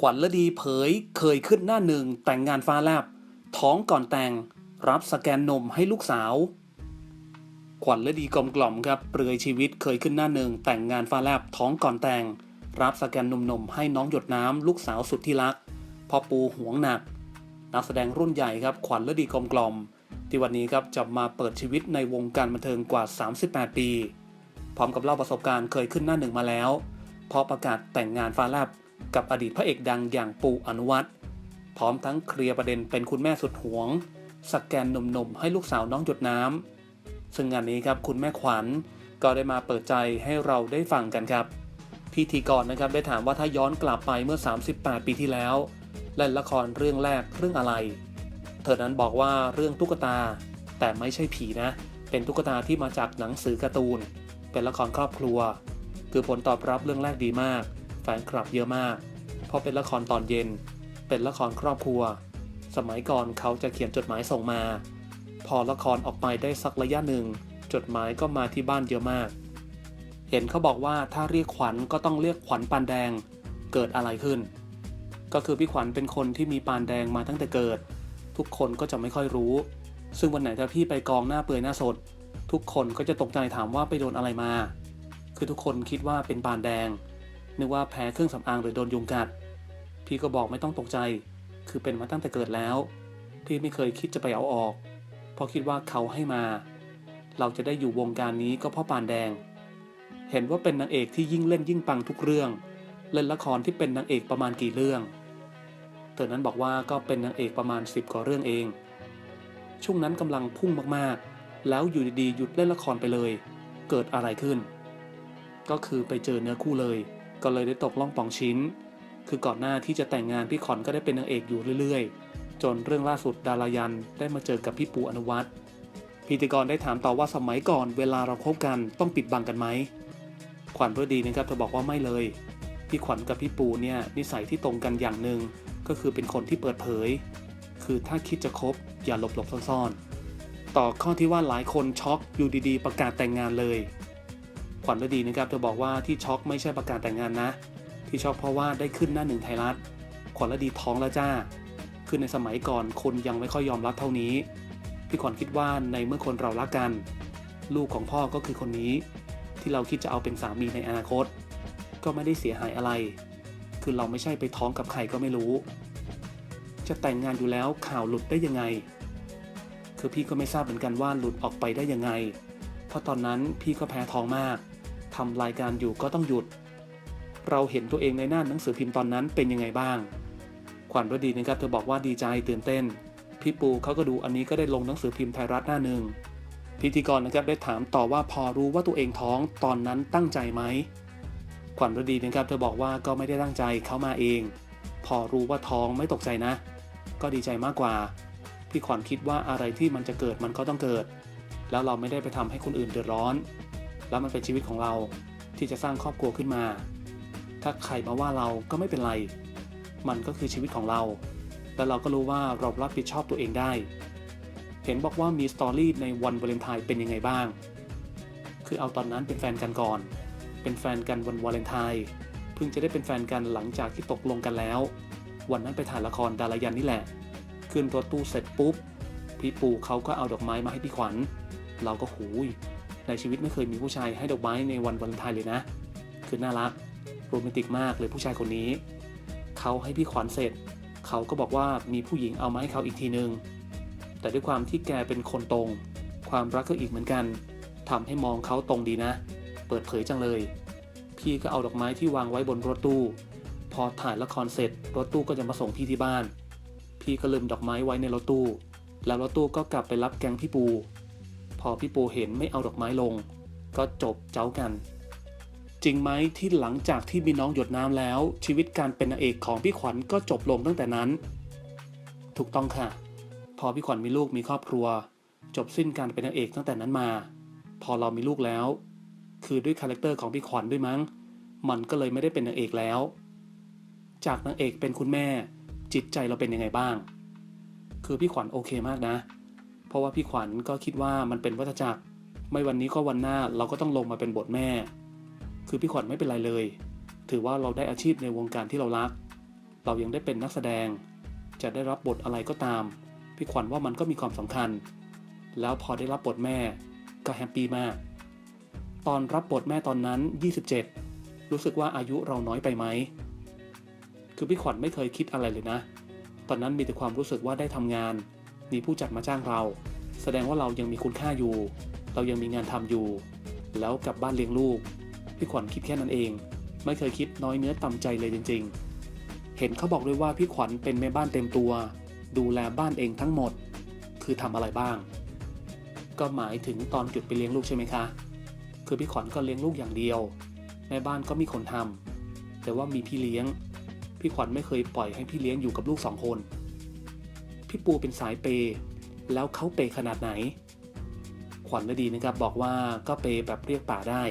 ขวัญฤดีเผยเคยขึ้นหน้าหนึ่งแต่งงานฟ้าแลบ ท้องก่อนแต่ง รับสแกนนมให้ลูกสาว ขวัญฤดีกลมกล่อมครับเปลือยชีวิตเคยขึ้นหน้าหนึ่งแต่งงานฟ้าแลบท้องก่อนแต่ง รับสแกนนมนมให้น้องหยดน้ำลูกสาวสุดที่รักพ่อปูหวงหนัก นักแสดงรุ่นใหญ่ครับขวัญฤดีกลมกล่อม ที่วันนี้ครับจะมาเปิดชีวิตในวงการบันเทิงกว่า 38 ปี พร้อมกับเล่าประสบการณ์เคยขึ้นหน้าหนึ่งมาแล้วพอประกาศแต่งงานฟ้าแลบ กับอดีตพระเอกดังอย่างปูอนุวัฒน์พร้อมทั้งเคลียร์ประเด็นเป็นคุณแม่สุดหวง สแกนนมๆให้ลูกสาวน้องหยดน้ำซึ่งงานนี้ครับคุณแม่ขวัญก็ได้มาเปิดใจให้เราได้ฟังกันครับ พิธีกรนะครับได้ถามว่าถ้าย้อนกลับไปเมื่อ 38 ปีที่แล้วเล่นละครเรื่องแรกเรื่องอะไร เธอนั้นบอกว่าเรื่องตุ๊กตา แต่ไม่ใช่ผีนะ เป็นตุ๊กตาที่มาจากหนังสือการ์ตูน เป็นละครครอบครัว คือผลตอบรับเรื่องแรกดีมาก แฟนคลับเยอะมาก เพราะเป็นละครตอนเย็น เป็นละครครอบครัว สมัยก่อนเขาจะเขียนจดหมายส่งมา พอละครออกไปได้สักระยะหนึ่ง จดหมายก็มาที่บ้านเยอะมาก เห็นเขาบอกว่าถ้าเรียกขวัญก็ต้องเรียกขวัญปานแดง เกิดอะไรขึ้น ก็คือพี่ขวัญเป็นคนที่มีปานแดงมาตั้งแต่เกิด ทุกคนก็จะไม่ค่อยรู้ ซึ่งวันไหนถ้าพี่ไปกองหน้าเปื่อยหน้าสด ทุกคนก็จะตกใจถามว่าไปโดนอะไรมา คือทุกคนคิดว่าเป็นปานแดง นึกว่าแพ้เครื่องสำอางหรือโดนยุงกัด พี่ก็บอกไม่ต้องตกใจ คือเป็นมาตั้งแต่เกิดแล้วพี่ไม่เคยคิดจะไปเอาออก เพราะคิดว่าเขาให้มา เราจะได้อยู่วงการนี้ก็เพราะปานแดง เห็นว่าเป็นนางเอกที่ยิ่งเล่นยิ่งปังทุกเรื่อง เล่นละครที่เป็นนางเอกประมาณกี่เรื่อง เธอนั้นบอกว่าก็เป็นนางเอกประมาณ 10กว่าเรื่องเอง ช่วงนั้นกำลังพุ่งมากๆ แล้วอยู่ดีๆหยุดเล่นละครไปเลย เกิดอะไรขึ้น ก็คือไปเจอเนื้อคู่เลย ก็เลยได้ตกล่องปองชิ้น คือก่อนหน้าที่จะแต่งงานพี่ขอนก็ได้เป็นนางเอกอยู่เรื่อยๆ จนเรื่องล่าสุดดารายันได้มาเจอกับพี่ปูอนุวัฒน์พิธีกรได้ถามต่อว่าสมัยก่อนเวลาเราคบกันต้องปิดบังกันไหม ขวัญเพื่อดีนะครับเธอบอกว่าไม่เลย พี่ขวัญกับพี่ปูเนี่ยนิสัยที่ตรงกันอย่างหนึ่งก็คือเป็นคนที่เปิดเผย คือถ้าคิดจะคบอย่าหลบหลบซ่อนๆ ต่อข้อที่ว่าหลายคนช็อกอยู่ดีๆ ประกาศแต่งงานเลย ขวัญฤดีนะครับเธอบอกว่าที่ช็อกไม่ใช่ประกาศแต่งงานนะ ที่ช็อกเพราะว่าได้ขึ้นหน้าหนึ่งไทยรัฐ ขวัญฤดีท้องแล้วจ้า คือในสมัยก่อนคนยังไม่ค่อยยอมรับเท่านี้ พี่ขวัญคิดว่าในเมื่อคนเรารักกัน ลูกของพ่อก็คือคนนี้ ที่เราคิดจะเอาเป็นสามีในอนาคต ก็ไม่ได้เสียหายอะไร คือเราไม่ใช่ไปท้องกับใครก็ไม่รู้ จะแต่งงานอยู่แล้วข่าวหลุดได้ยังไง คือพี่ก็ไม่ทราบเหมือนกันว่าหลุดออกไปได้ยังไง เพราะตอนนั้นพี่ก็แพ้ท้องมาก ทำรายการอยู่ก็ต้องหยุด เราเห็นตัวเองในหน้าหนังสือพิมพ์ตอนนั้นเป็นยังไงบ้าง ขวัญฤดีนะครับเธอบอกว่าดีใจตื่นเต้น พี่ปูเขาก็ดูอันนี้ก็ได้ลงหนังสือพิมพ์ไทยรัฐหน้าหนึ่งพิธีกรนะครับได้ถามต่อว่าพอรู้ว่าตัวเองท้องตอนนั้นตั้งใจไหมขวัญฤดีนะครับเธอบอกว่าก็ไม่ได้ตั้งใจเขามาเอง พอรู้ว่าท้องไม่ตกใจนะ ก็ดีใจมากกว่าพี่ขวัญคิดว่าอะไรที่มันจะเกิดมันก็ต้องเกิด แล้วเราไม่ได้ไปทำให้คนอื่นเดือดร้อน แล้วมันเป็นชีวิตของเราที่จะสร้างครอบครัวขึ้นมา ถ้าใครมาว่าเราก็ไม่เป็นไร มันก็คือชีวิตของเราแต่เราก็รู้ว่าเรารับผิดชอบตัวเองได้ เห็นบอกว่ามีสตอรี่ในวันวาเลนไทน์เป็นยังไงบ้าง คือเอาตอนนั้นเป็นแฟนกันก่อน เป็นแฟนกันวันวาเลนไทน์เพิ่งจะได้เป็นแฟนกันหลังจากที่ตกลงกันแล้ว วันนั้นไปถ่ายละครดารายันนี่แหละ ขึ้นรถตู้เสร็จปุ๊บ พี่ปูเขาก็เอาดอกไม้มาให้พี่ขวัญ เราก็หูย ในชีวิตไม่เคยมีผู้ชายให้ดอกไม้ในวันวาเลนไทน์เลยนะ คือน่ารักโรแมนติกมากเลยผู้ชายคนนี้ เขาให้พี่ขวัญเสร็จ เขาก็บอกว่ามีผู้หญิงเอามาให้เขาอีกทีนึง แต่ด้วยความที่แกเป็นคนตรง ความรักก็อีกเหมือนกันทำให้มองเขาตรงดีนะ เปิดเผยจังเลย พี่ก็เอาดอกไม้ที่วางไว้บนรถตู้ พอถ่ายละครเสร็จ รถตู้ก็จะมาส่งพี่ที่บ้าน พี่ก็ลืมดอกไม้ไว้ในรถตู้ แล้วรถตู้ก็กลับไปรับแกงพี่ปู พอพี่ปูเห็นไม่เอาดอกไม้ลง ก็จบเจ้ากัน จริงไหมที่หลังจากที่มีน้องหยดน้ำแล้ว ชีวิตการเป็นนางเอกของพี่ขวัญก็จบลงตั้งแต่นั้น ถูกต้องค่ะ พอพี่ขวัญมีลูกมีครอบครัว จบสิ้นการเป็นนางเอกตั้งแต่นั้นมา พอเรามีลูกแล้ว คือด้วยคาแรคเตอร์ของพี่ขวัญด้วยมั้ง มันก็เลยไม่ได้เป็นนางเอกแล้ว จากนางเอกเป็นคุณแม่ จิตใจเราเป็นยังไงบ้าง คือพี่ขวัญโอเคมากนะ เพราะว่าพี่ขวัญก็คิดว่ามันเป็นวัฏจักร ไม่วันนี้ก็วันหน้าเราก็ต้องลงมาเป็นบทแม่ คือพี่ขวัญไม่เป็นไรเลย ถือว่าเราได้อาชีพในวงการที่เรารัก เรายังได้เป็นนักแสดง จะได้รับบทอะไรก็ตาม พี่ขวัญว่ามันก็มีความสำคัญ แล้วพอได้รับบทแม่ก็แฮปปี้มาก ตอนรับบทแม่ตอนนั้น 27 รู้สึกว่าอายุเราน้อยไปไหม คือพี่ขวัญไม่เคยคิดอะไรเลยนะ ตอนนั้นมีแต่ความรู้สึกว่าได้ทำงาน มีผู้จัดมาจ้างเรา แสดงว่าเรายังมีคุณค่าอยู่ เรายังมีงานทำอยู่ แล้วกลับบ้านเลี้ยงลูก พี่ขวัญคิดแค่นั้นเอง ไม่เคยคิดน้อยเนื้อต่ำใจเลยจริง ๆ เห็นเขาบอกด้วยว่าพี่ขวัญเป็นแม่บ้านเต็มตัว ดูแลบ้านเองทั้งหมด คือทำอะไรบ้าง ก็หมายถึงตอนหยุดไปเลี้ยงลูกใช่ไหมคะ คือพี่ขวัญก็เลี้ยงลูกอย่างเดียวแม่บ้านก็มีคนทำแต่ว่ามีพี่เลี้ยง พี่ขวัญไม่เคยปล่อยให้พี่เลี้ยงอยู่กับลูกสองคน พี่ปูเป็นสายเปย์แล้วเขาเปย์ขนาดไหน ขวัญฤดีนะครับบอกว่าก็เปย์แบบเรียกป่าได้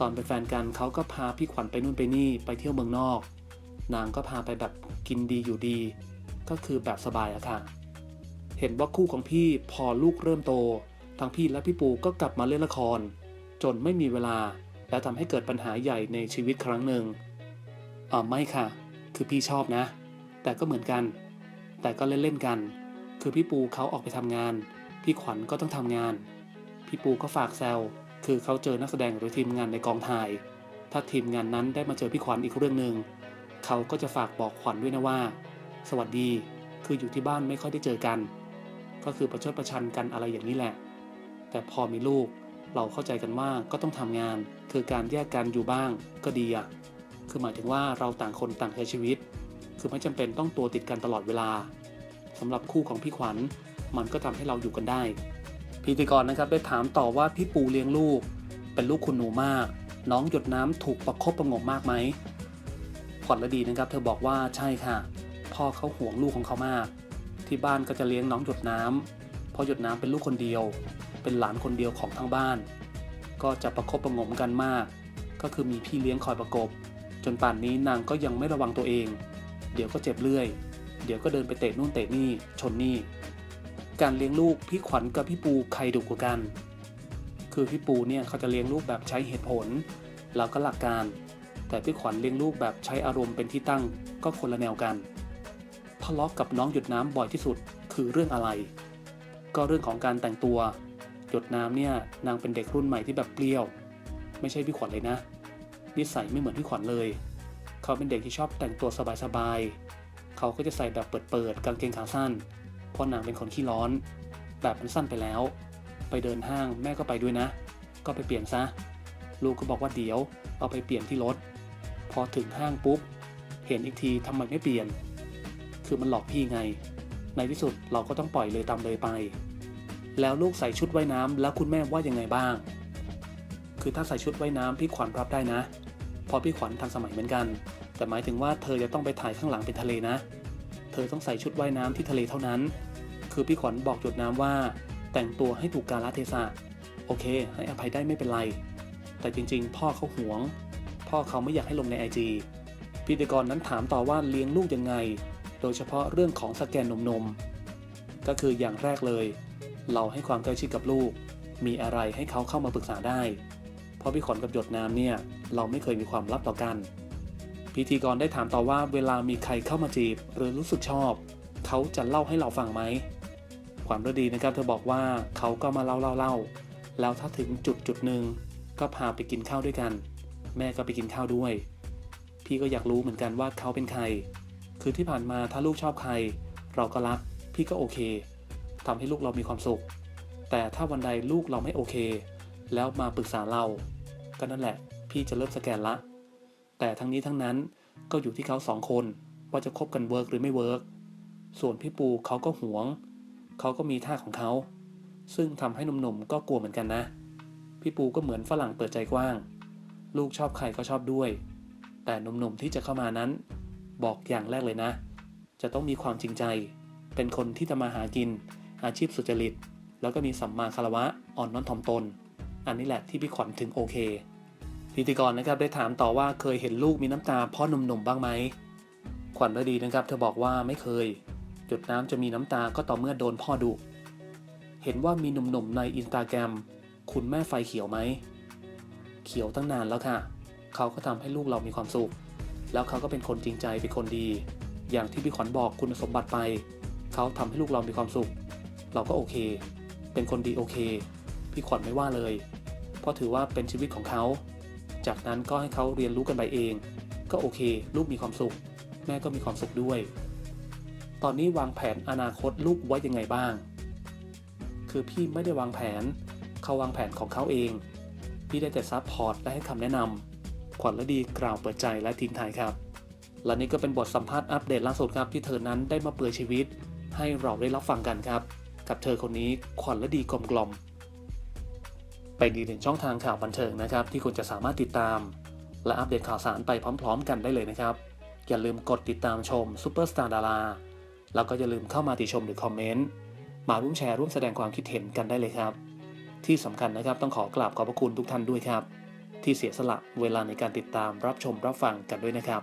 ตอนเป็นแฟนกันเขาก็พาพี่ขวัญไปนู่นไปนี่ไปเที่ยวเมืองนอก นางก็พาไปแบบกินดีอยู่ดี ก็คือแบบสบายอะค่ะ เห็นว่าคู่ของพี่พอลูกเริ่มโต ทั้งพี่และพี่ปูก็กลับมาเล่นละคร จนไม่มีเวลา และทำให้เกิดปัญหาใหญ่ในชีวิตครั้งหนึ่งอ่าไม่ค่ะ คือพี่ชอบนะ แต่ก็เหมือนกัน แต่ก็เล่นๆกัน คือพี่ปูเขาออกไปทำงาน พี่ขวัญก็ต้องทำงาน พี่ปูก็ฝากแซว คือเขาเจอนักแสดงหรือทีมงานในกองถ่าย ถ้าทีมงานนั้นได้มาเจอพี่ขวัญอีกเรื่องหนึ่ง เขาก็จะฝากบอกขวัญด้วยนะว่า สวัสดี คืออยู่ที่บ้านไม่ค่อยได้เจอกัน ก็คือประชดประชันกันอะไรอย่างนี้แหละ แต่พอมีลูก เราเข้าใจกันว่าก็ต้องทำงาน คือการแยกกันอยู่บ้างก็ดีอะคือหมายถึงว่าเราต่างคนต่างใช้ชีวิต คือไม่จำเป็นต้องตัวติดกันตลอดเวลาสำหรับคู่ของพี่ขวัญมันก็ทำให้เราอยู่กันได้ พิธีกรนะครับได้ถามต่อว่าพี่ปูเลี้ยงลูก เป็นลูกคุณหนูมาก น้องหยดน้ำถูกประคบประงมมากไหมขวัญละดีนะครับ เธอบอกว่าใช่ค่ะ พ่อเขาห่วงลูกของเขามาก ที่บ้านก็จะเลี้ยงน้องหยดน้ำเพราะหยดน้ำเป็นลูกคนเดียว เป็นหลานคนเดียวของทั้งบ้าน ก็จะประคบประงมกันมาก ก็คือมีพี่เลี้ยงคอยประกบ จนป่านนี้นางก็ยังไม่ระวังตัวเอง เดี๋ยวก็เจ็บเลื่อย เดี๋ยวก็เดินไปเตะนู่นเตะนี่ ชนนี่ การเลี้ยงลูกพี่ขวัญกับพี่ปูใครดุกว่ากัน คือพี่ปูเนี่ยเขาจะเลี้ยงลูกแบบใช้เหตุผล แล้วก็หลักการ แต่พี่ขวัญเลี้ยงลูกแบบใช้อารมณ์เป็นที่ตั้ง ก็คนละแนวกัน ทะเลาะกับน้องหยดน้ำบ่อยที่สุดคือเรื่องอะไร ก็เรื่องของการแต่งตัว หยดน้ำเนี่ยนางเป็นเด็กรุ่นใหม่ที่แบบเปรี้ยว ไม่ใช่พี่ขวัญเลยนะ นิสัยไม่เหมือนพี่ขวัญเลย เขาเป็นเด็กที่ชอบแต่งตัวสบายๆ เขาก็จะใส่แบบเปิดๆกางเกงขาสั้น เพราะนางเป็นคนขี้ร้อน แบบมันสั้นไปแล้ว ไปเดินห้างแม่ก็ไปด้วยนะ ก็ไปเปลี่ยนซะ ลูกก็บอกว่าเดี๋ยวเอาไปเปลี่ยนที่รถ พอถึงห้างปุ๊บ เห็นอีกทีทำไมไม่เปลี่ยน คือมันหลอกพี่ไง ในที่สุดเราก็ต้องปล่อยเลยตามเลยไป แล้วลูกใส่ชุดว่ายน้ำแล้วคุณแม่ว่ายังไงบ้าง คือถ้าใส่ชุดว่ายน้ำพี่ขวัญรับได้นะ พราะพี่ขวัญทันสมัยเหมือนกัน แต่หมายถึงว่าเธอจะต้องไปถ่ายข้างหลังเป็นทะเลนะ เธอต้องใส่ชุดว่ายน้ำที่ทะเลเท่านั้น คือพี่ขวัญบอกหยดน้ำว่า แต่งตัวให้ถูกกาลเทศะโอเค ให้อภัยได้ไม่เป็นไร แต่จริงๆ พ่อเขาหวง พ่อเขาไม่อยากให้ลงในไอจีพิธีกรนั้นถามต่อว่าเลี้ยงลูกยังไง โดยเฉพาะเรื่องของสแกนนมนมๆก็คืออย่างแรกเลย เราให้ความใกล้ชิดกับลูก มีอะไรให้เขาเข้ามาปรึกษาได้ เพราะพี่ขวัญกับหยดน้ำเนี่ย เราไม่เคยมีความลับต่อกัน พิธีกรได้ถามต่อว่าเวลามีใครเข้ามาจีบ หรือรู้สึกชอบ เขาจะเล่าให้เราฟังไหม ความรดีนะครับ เธอบอกว่าเขาก็มาเล่าเล่าเล่าแล้วถ้าถึงจุดจุดหนึ่งก็พาไปกินข้าวด้วยกัน แม่ก็ไปกินข้าวด้วย พี่ก็อยากรู้เหมือนกันว่าเขาเป็นใคร คือที่ผ่านมาถ้าลูกชอบใคร เราก็รัก พี่ก็โอเคทำให้ลูกเรามีความสุข แต่ถ้าวันใดลูกเราไม่โอเค แล้วมาปรึกษาเรา ก็นั่นแหละ พี่จะเริ่มสแกนละ แต่ทั้งนี้ทั้งนั้นก็อยู่ที่เขาสองคนว่าจะคบกันเวิร์กหรือไม่เวิร์กส่วนพี่ปูเขาก็หวง เขาก็มีท่าของเขา ซึ่งทำให้หนุ่มๆก็กลัวเหมือนกันนะ พี่ปูก็เหมือนฝรั่งเปิดใจกว้าง ลูกชอบใครก็ชอบด้วย แต่หนุ่มๆที่จะเข้ามานั้น บอกอย่างแรกเลยนะ จะต้องมีความจริงใจ เป็นคนที่จะมาหากิน อาชีพสุจริต แล้วก็มีสัมมาคารวะอ่อนน้อมถ่อมตน อันนี้แหละที่พี่ขวัญถึงโอเค พิธีกรนะครับได้ถามต่อว่าเคยเห็นลูกมีน้ำตาเพ่อหนุ่มๆบ้างไหม ขวัญฤดีนะครับ เธอบอกว่าไม่เคย หยดน้ำจะมีน้ำตาก็ต่อเมื่อโดนพ่อดุ เห็นว่ามีหนุ่มๆในอินสตาแกรมคุณแม่ไฟเขียวไหม เขียวตั้งนานแล้วค่ะ เขาก็ทำให้ลูกเรามีความสุข แล้วเขาก็เป็นคนจริงใจเป็นคนดี อย่างที่พี่ขวัญบอกคุณสมบัติไป เขาทำให้ลูกเรามีความสุข เราก็โอเค เป็นคนดีโอเค พี่ขวัญไม่ว่าเลย เพราะถือว่าเป็นชีวิตของเขา จากนั้นก็ให้เขาเรียนรู้กันไปเอง ก็โอเค ลูกมีความสุข แม่ก็มีความสุขด้วย ตอนนี้วางแผนอนาคตลูกไว้ยังไงบ้าง คือพี่ไม่ได้วางแผน เขาวางแผนของเขาเอง พี่ได้แต่ซัพพอร์ตและให้คำแนะนำขวัญและดีกล่าวเปิดใจและทิ้งท้ายครับ และนี่ก็เป็นบทสัมภาษณ์อัปเดตล่าสุดครับที่เธอนั้นได้มาเปิดชีวิต ให้เราได้รับฟังกันครับ กับเธอคนนี้ขวัญและดีกลมกล่อม เป็นอีกหนึ่งช่องทางข่าวบันเทิงนะครับ ที่คุณจะสามารถติดตาม และอัปเดตข่าวสารไปพร้อม ๆ กันได้เลยนะครับ อย่าลืมกดติดตามชมซูเปอร์สตาร์ดาราแล้วก็อย่าลืมเข้ามาติชมหรือคอมเมนต์มาร่วมแชร์ร่วมแสดงความคิดเห็นกันได้เลยครับ ที่สำคัญนะครับต้องขอกราบขอบพระคุณทุกท่านด้วยครับ ที่เสียสละเวลาในการติดตามรับชมรับฟังกันด้วยนะครับ